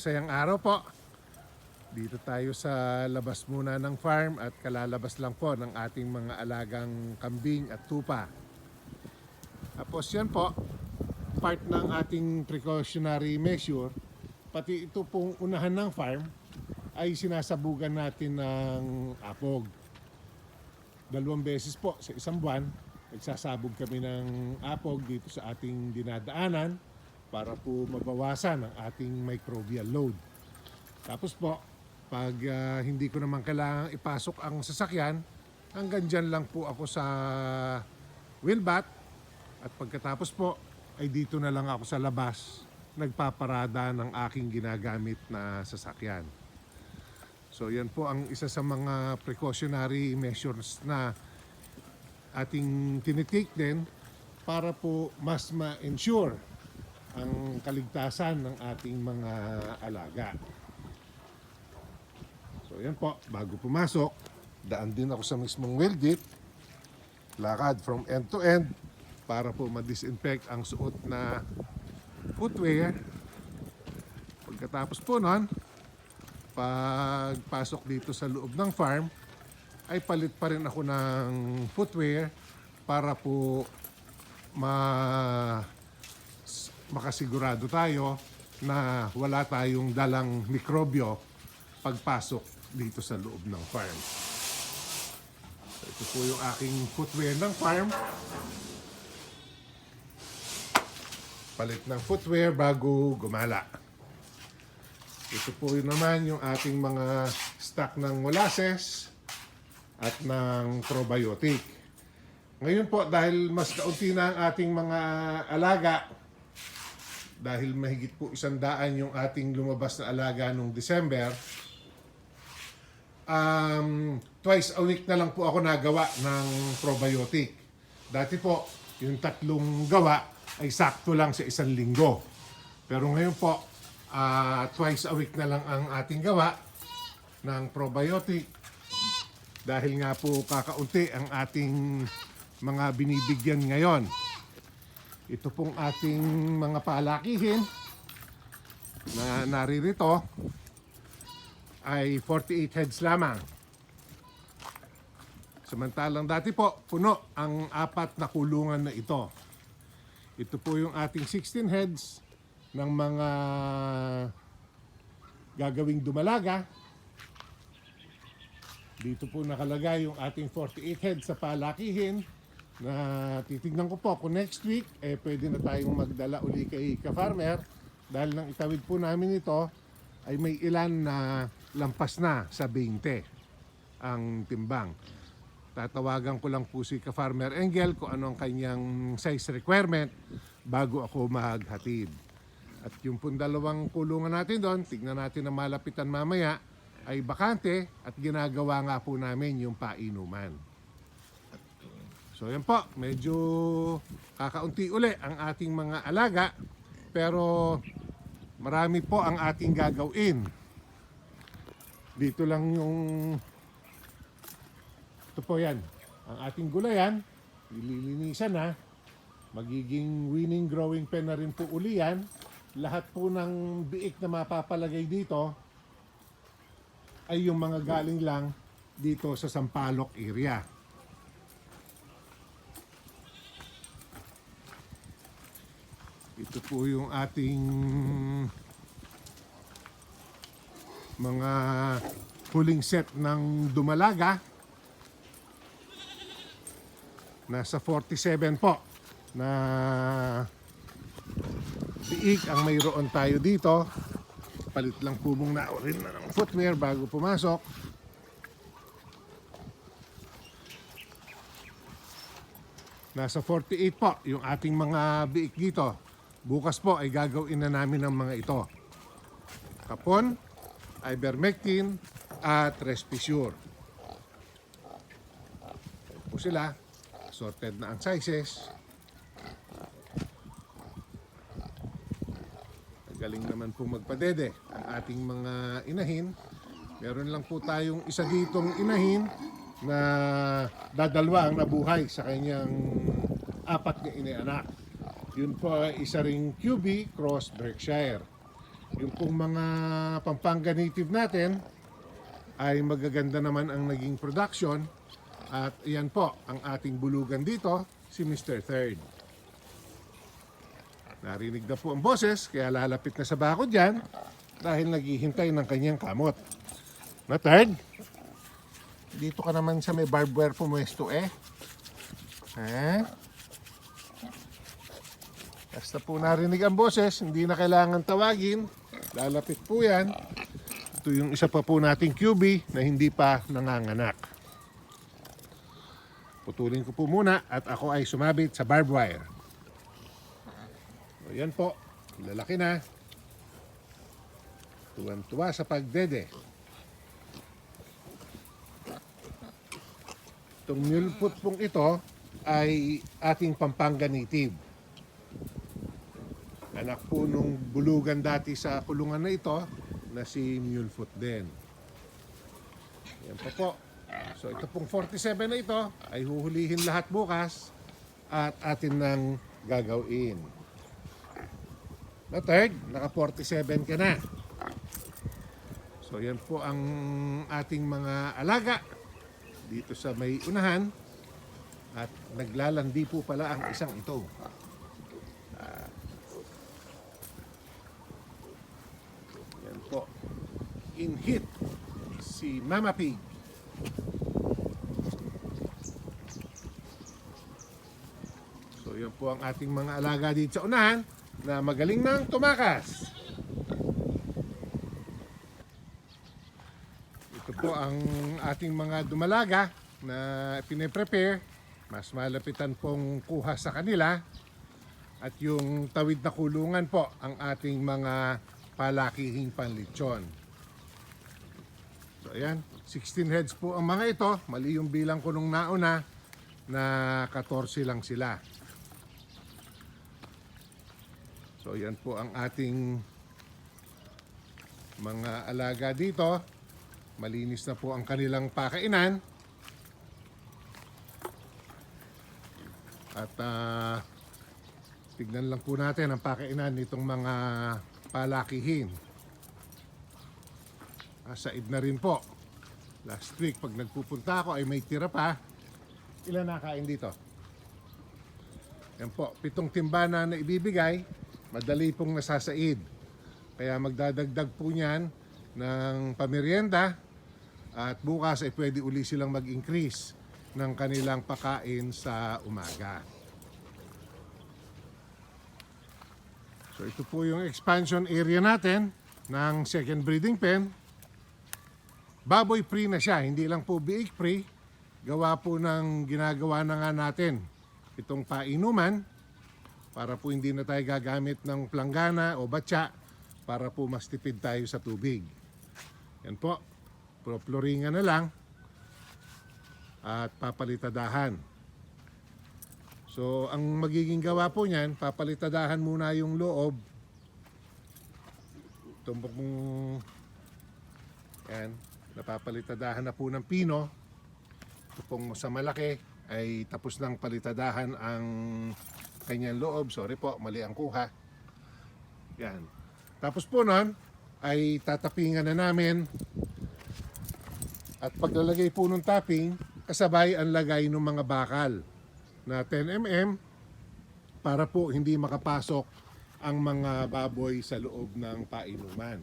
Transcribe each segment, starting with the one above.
masayang araw po. Dito tayo sa labas muna ng farm at kalalabas lang po ng ating mga alagang kambing at tupa. Tapos yan po, part ng ating precautionary measure, pati ito pong unahan ng farm ay sinasabugan natin ng apog. Dalawang beses po sa isang buwan, nagsasabog kami ng apog dito sa ating dinadaanan para po mabawasan ang ating microbial load. Tapos po, pag ah, hindi ko naman kailangang ipasok ang sasakyan, hanggang dyan lang po ako sa wheelbat at pagkatapos po ay dito na lang ako sa labas nagpaparada ng aking ginagamit na sasakyan. So yan po ang isa sa mga precautionary measures na ating tinitake din para po mas ma-ensure ang kaligtasan ng ating mga alaga. So yan po, bago pumasok, daan din ako sa mismong well gate, lakad from end to end para po ma-disinfect ang suot na footwear. Pagkatapos po nun, pagpasok dito sa loob ng farm, ay palit pa rin ako ng footwear para po ma makasigurado tayo na wala tayong dalang mikrobyo pagpasok dito sa loob ng farm. So, ito po yung aking footwear ng farm. Palit ng footwear bago gumala. Ito po yun naman yung ating mga stock ng molasses at ng probiotic. Ngayon po, dahil mas kaunti na ang ating mga alaga, dahil mahigit po isang daan yung ating lumabas na alaga nung December, um, twice a week na lang po ako nagawa ng probiotic. Dati po, yung tatlong gawa ay sakto lang sa isang linggo. Pero ngayon po, ah, twice a week na lang ang ating gawa ng probiotic dahil nga po kakaunti ang ating mga binibigyan ngayon. Ito pong ating mga palakihin na naririto ay 48 heads lamang. Samantalang dati po, puno ang apat na kulungan na ito. Ito po yung ating 16 heads ng mga gagawing dumalaga. Dito po nakalagay yung ating 48 heads sa palakihin na titignan ko po kung next week eh pwede na tayong magdala uli kay ka-farmer dahil nang itawid po namin ito ay may ilan na lampas na sa 20 ang timbang. Tatawagan ko lang po si ka-farmer Engel kung ano ang kanyang size requirement bago ako maghatid. At yung pong dalawang kulungan natin doon, tignan natin na malapitan mamaya, ay bakante at ginagawa nga po namin yung painuman. So yan po, medyo kakaunti uli ang ating mga alaga pero marami po ang ating gagawin. Dito lang yung ito po yan. Ang ating gulayan, ililinisan na. Magiging winning growing pen na rin po uli yan. Lahat po ng biik na mapapalagay dito ay yung mga galing lang dito sa Sampaloc area. Ito po yung ating mga huling set ng dumalaga. Nasa 47 po na biig ang mayroon tayo dito. Palit lang po mong rin na ng footwear bago pumasok. Nasa 48 po yung ating mga biik dito. Bukas po ay gagawin na namin ang mga ito. Kapon, ivermectin, at Respisure. Po sila. Sorted na ang sizes. Galing naman po magpadede ang ating mga inahin. Meron lang po tayong isa ditong inahin na dadalwa ang nabuhay sa kanyang apat na inaanak. Yun po ay isa ring QB cross Berkshire. yung pong mga Pampanga native natin ay magaganda naman ang naging production. At yan po, ang ating bulugan dito, si Mr. Third. Narinig na po ang boses, kaya lalapit na sa bako dyan dahil naghihintay ng kanyang kamot. Na Third, dito ka naman sa may barbed wire pumuesto eh. Eh? Basta po narinig ang boses, hindi na kailangan tawagin. Lalapit po yan. Ito yung isa pa po nating QB na hindi pa nanganganak. Putulin ko po muna at ako ay sumabit sa barbed wire. O yan po, lalaki na. Tuwan-tuwa sa pagdede. Itong mule pong ito ay ating Pampanga native. Anak po nung bulugan dati sa kulungan na ito na si Mulefoot din. Yan po po. So ito pong 47 na ito ay huhulihin lahat bukas at atin nang gagawin. Na third, naka 47 ka na. So yan po ang ating mga alaga dito sa may unahan at naglalandi po pala ang isang ito. Yan po. In hit si Mama Pig. So yan po ang ating mga alaga dito sa unahan na magaling nang tumakas. Ito po ang ating mga dumalaga na pine-prepare. Mas malapitan pong kuha sa kanila. At yung tawid na kulungan po ang ating mga palakihing panlitsyon. Ayan, 16 heads po ang mga ito. Mali yung bilang ko nung nauna na 14 lang sila. So yan po ang ating mga alaga dito. Malinis na po ang kanilang pakainan. At ah, tignan lang po natin ang pakainan nitong mga palakihin. Asaid na rin po. Last week, pag nagpupunta ako ay may tira pa. Ilan nakain dito? Yan po, pitong timbana na ibibigay, madali pong nasasaid. Kaya magdadagdag po niyan ng pamerienda at bukas ay pwede uli silang mag-increase ng kanilang pakain sa umaga. So ito po yung expansion area natin ng second breeding pen. Baboy free na siya, hindi lang po biik free. Gawa po ng ginagawa na nga natin itong painuman para po hindi na tayo gagamit ng planggana o batya para po mas tipid tayo sa tubig. Yan po, proploringan na lang at papalitadahan. So, ang magiging gawa po niyan, papalitadahan muna yung loob. Tumbok mong yan, napapalitadahan na po ng pino. Ito pong sa malaki ay tapos ng palitadahan ang kanyang loob. Sorry po, mali ang kuha. Yan. Tapos po nun, ay tatapingan na namin at paglalagay po ng topping, kasabay ang lagay ng mga bakal na 10mm para po hindi makapasok ang mga baboy sa loob ng painuman.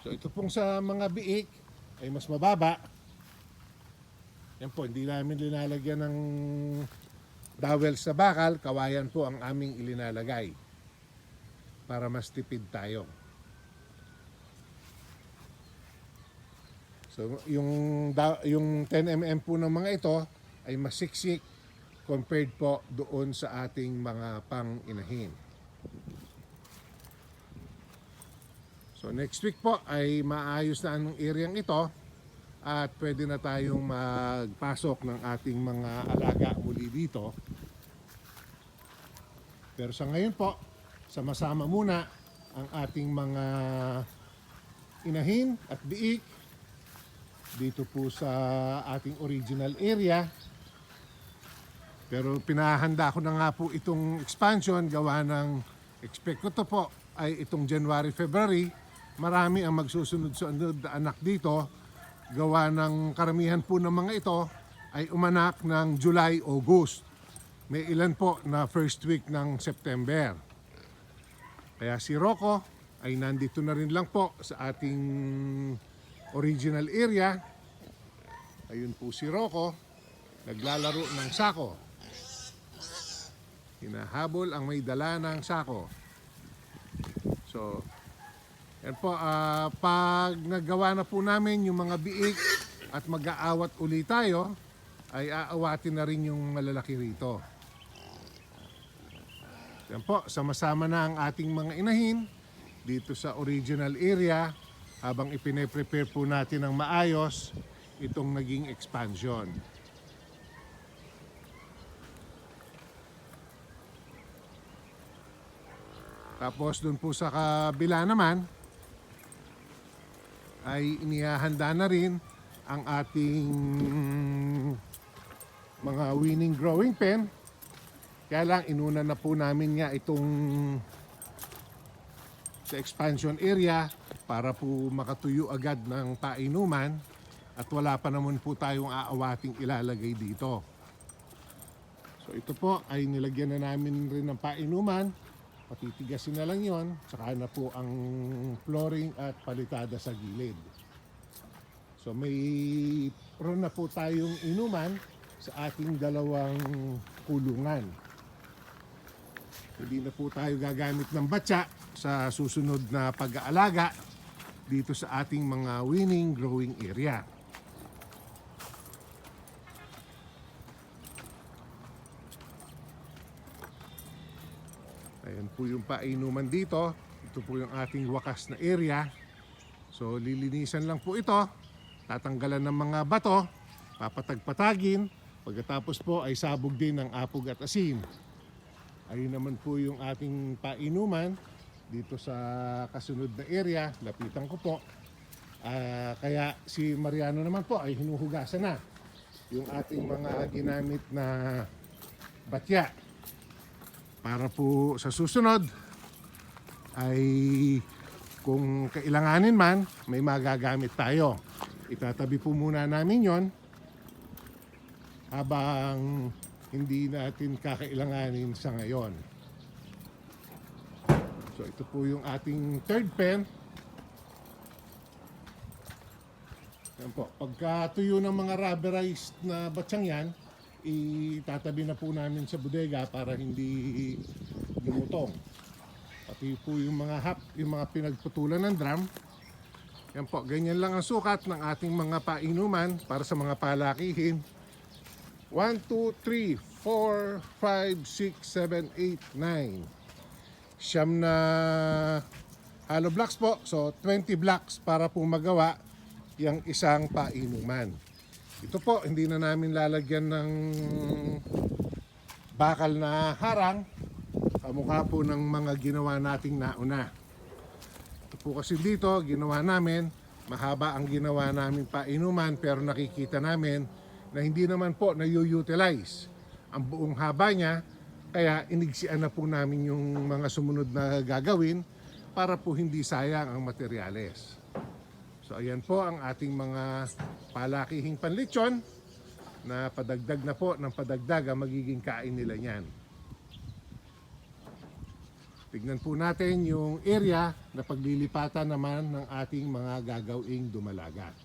So ito pong sa mga biik ay mas mababa. Yan po, hindi namin linalagyan ng dowel sa bakal, kawayan po ang aming ilinalagay para mas tipid tayo. So yung yung 10 mm po ng mga ito ay masiksik compared po doon sa ating mga pang-inahin. So next week po ay maayos na ang area ito at pwede na tayong magpasok ng ating mga alaga muli dito. Pero sa ngayon po, sama-sama muna ang ating mga inahin at biik dito po sa ating original area. Pero pinahanda ko na nga po itong expansion gawa ng expect ko to po ay itong January, February, marami ang magsusunod-sunod na anak dito. Gawa ng karamihan po ng mga ito ay umanak ng July, August. May ilan po na first week ng September. Kaya si Rocco ay nandito na rin lang po sa ating original area. Ayun po si Rocco, naglalaro ng sako. Hinahabol ang may dala ng sako. So, yan po, ah, pag nagawa na po namin yung mga biik at mag-aawat uli tayo, ay aawatin na rin yung malalaki rito. Yan po, sama-sama na ang ating mga inahin dito sa original area habang ipine-prepare po natin ng maayos itong naging expansion. Tapos dun po sa kabila naman ay inihahanda na rin ang ating mga winning growing pen. Kaya lang inuna na po namin nga itong sa expansion area para po makatuyo agad ng painuman at wala pa naman po tayong aawating ilalagay dito. So ito po ay nilagyan na namin rin ng painuman. Patitigasin na lang yon, saka na po ang flooring at palitada sa gilid. So may ron na po tayong inuman sa ating dalawang kulungan. Hindi na po tayo gagamit ng batya sa susunod na pag-aalaga dito sa ating mga winning growing area. Ayan po yung painuman dito. Ito po yung ating wakas na area. So lilinisan lang po ito. Tatanggalan ng mga bato. Papatag-patagin. Pagkatapos po ay sabog din ng apog at asin. Ayun naman po yung ating painuman dito sa kasunod na area. Lapitan ko po. Ah, kaya si Mariano naman po ay hinuhugasan na yung ating mga ginamit na batya para po sa susunod ay kung kailanganin man may magagamit tayo. Itatabi po muna namin yon habang hindi natin kakailanganin sa ngayon. So ito po yung ating third pen. Yan po. Pagka tuyo ng mga rubberized na batsang yan, itatabi na po namin sa bodega para hindi lumutong. Pati po yung mga hap, yung mga pinagputulan ng drum. Yan po, ganyan lang ang sukat ng ating mga painuman para sa mga palakihin. 1, 2, 3, 4, 5, 6, 7, 8, 9. Siyam na hollow blocks po. So, 20 blocks para po magawa yung isang painuman. Ito po, hindi na namin lalagyan ng bakal na harang kamukha po ng mga ginawa nating nauna. Ito po kasi dito, ginawa namin, mahaba ang ginawa namin painuman pero nakikita namin na hindi naman po na-utilize ang buong haba niya kaya inigsian na po namin yung mga sumunod na gagawin para po hindi sayang ang materyales. So ayan po ang ating mga palakihing panlitsyon na padagdag na po ng padagdag ang magiging kain nila niyan. Tignan po natin yung area na paglilipatan naman ng ating mga gagawing dumalaga.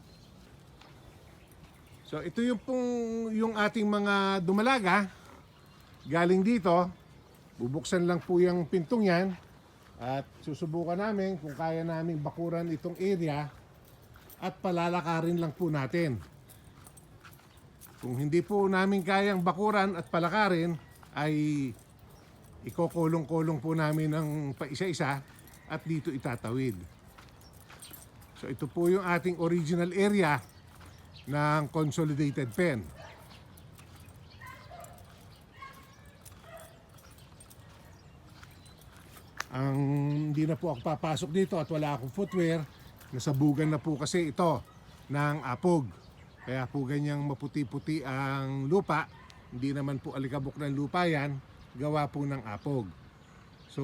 So ito yung pong yung ating mga dumalaga galing dito. Bubuksan lang po yung pintong yan at susubukan namin kung kaya namin bakuran itong area at palalakarin lang po natin. Kung hindi po namin kayang bakuran at palakarin, ay ikokulong-kulong po namin ng paisa-isa at dito itatawid. So ito po yung ating original area ng consolidated pen. Ang hindi na po ako papasok dito at wala akong footwear, nasabugan na po kasi ito ng apog. Kaya po ganyang maputi-puti ang lupa. Hindi naman po alikabok ng lupa yan, gawa po ng apog. So,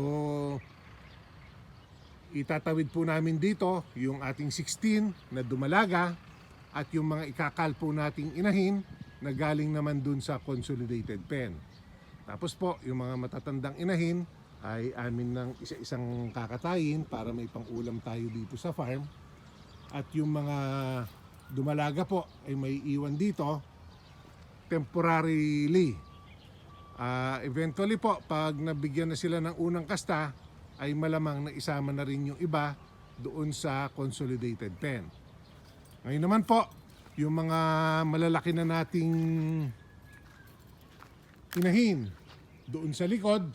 Itatawid po namin dito yung ating 16 na dumalaga at yung mga ikakal po nating inahin na galing naman dun sa consolidated pen. Tapos po, yung mga matatandang inahin ay amin ng isa-isang kakatayin para may pang-ulam tayo dito sa farm. At yung mga dumalaga po ay may iwan dito temporarily. Ah, eventually po, pag nabigyan na sila ng unang kasta, ay malamang na isama na rin yung iba doon sa consolidated pen. Ngayon naman po, yung mga malalaki na nating inahin doon sa likod,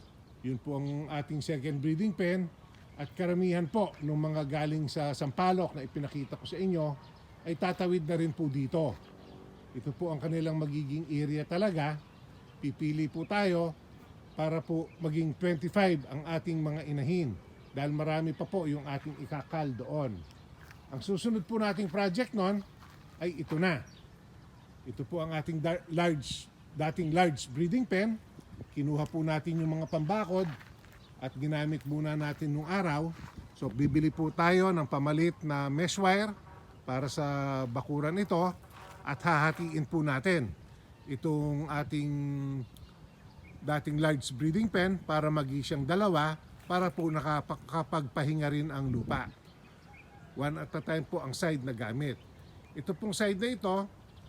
yun po ang ating second breeding pen at karamihan po ng mga galing sa Sampaloc na ipinakita ko sa inyo ay tatawid na rin po dito. Ito po ang kanilang magiging area talaga. Pipili po tayo para po maging 25 ang ating mga inahin dahil marami pa po yung ating ikakal doon. Ang susunod po nating project nun ay ito na. Ito po ang ating large, dating large breeding pen. Kinuha po natin yung mga pambakod at ginamit muna natin nung araw. So bibili po tayo ng pamalit na mesh wire para sa bakuran ito at hahatiin po natin itong ating dating large breeding pen para magi siyang dalawa para po nakapagpahinga rin ang lupa. One at a time po ang side na gamit. Ito pong side na ito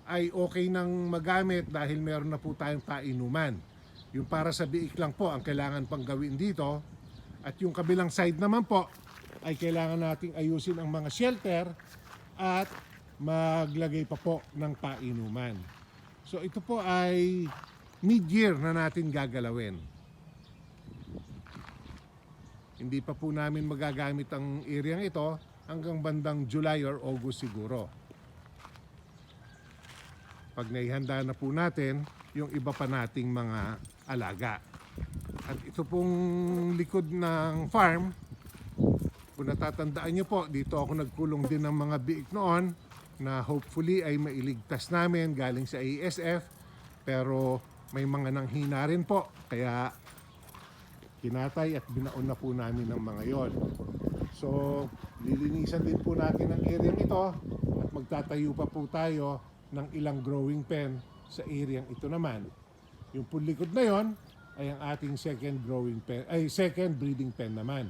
ay okay nang magamit dahil meron na po tayong painuman. Yung para sa biik lang po ang kailangan pang gawin dito. At yung kabilang side naman po ay kailangan nating ayusin ang mga shelter at maglagay pa po ng painuman. So ito po ay mid-year na natin gagalawin. Hindi pa po namin magagamit ang area ito hanggang bandang July or August siguro. Pag naihanda na po natin yung iba pa nating mga alaga. At ito pong likod ng farm, kung natatandaan nyo po, dito ako nagkulong din ng mga biik noon na hopefully ay mailigtas namin galing sa ASF pero may mga nanghina rin po kaya kinatay at binaon na po namin ng mga yon. So, lilinisan din po natin ang area ito at magtatayo pa po tayo ng ilang growing pen sa area ito naman. Yung pulikod na yon ay ang ating second growing pen, ay second breeding pen naman.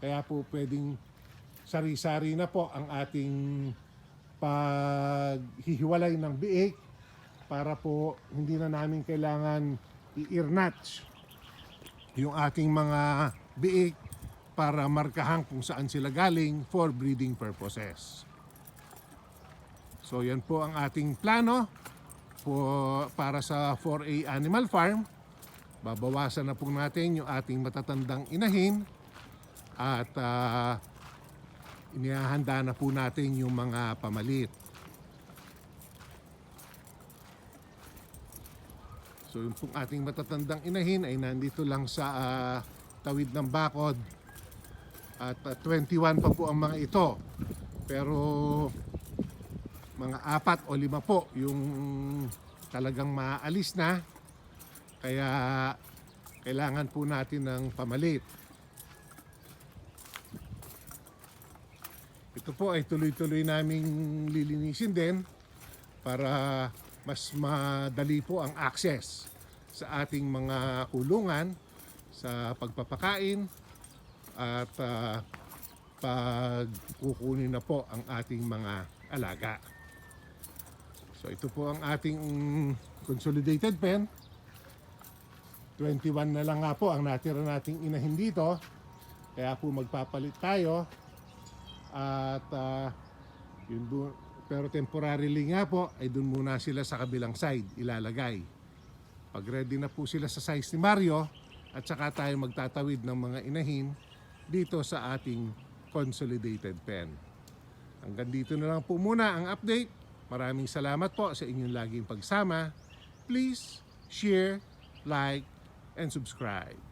Kaya po pwedeng sari-sari na po ang ating paghihiwalay ng biik para po hindi na namin kailangan i-earnatch yung ating mga biik para markahan kung saan sila galing for breeding purposes. So yan po ang ating plano po para sa 4A Animal Farm. Babawasan na po natin yung ating matatandang inahin at ah, inihahanda na po natin yung mga pamalit. So yung pong ating matatandang inahin ay nandito lang sa ah, tawid ng bakod. At ah, 21 pa po ang mga ito. Pero mga apat o lima po yung talagang maalis na. Kaya kailangan po natin ng pamalit. Ito po ay tuloy-tuloy naming lilinisin din para mas madali po ang access sa ating mga kulungan sa pagpapakain at ah, pagkukunin na po ang ating mga alaga. So ito po ang ating consolidated pen. 21 na lang nga po ang natira nating inahin dito. Kaya po magpapalit tayo. At ah, yun po, pero temporarily nga po, ay dun muna sila sa kabilang side ilalagay. Pag ready na po sila sa size ni Mario, at saka tayo magtatawid ng mga inahin dito sa ating consolidated pen. Hanggang dito na lang po muna ang update. Maraming salamat po sa inyong laging pagsama. Please share, like, and subscribe.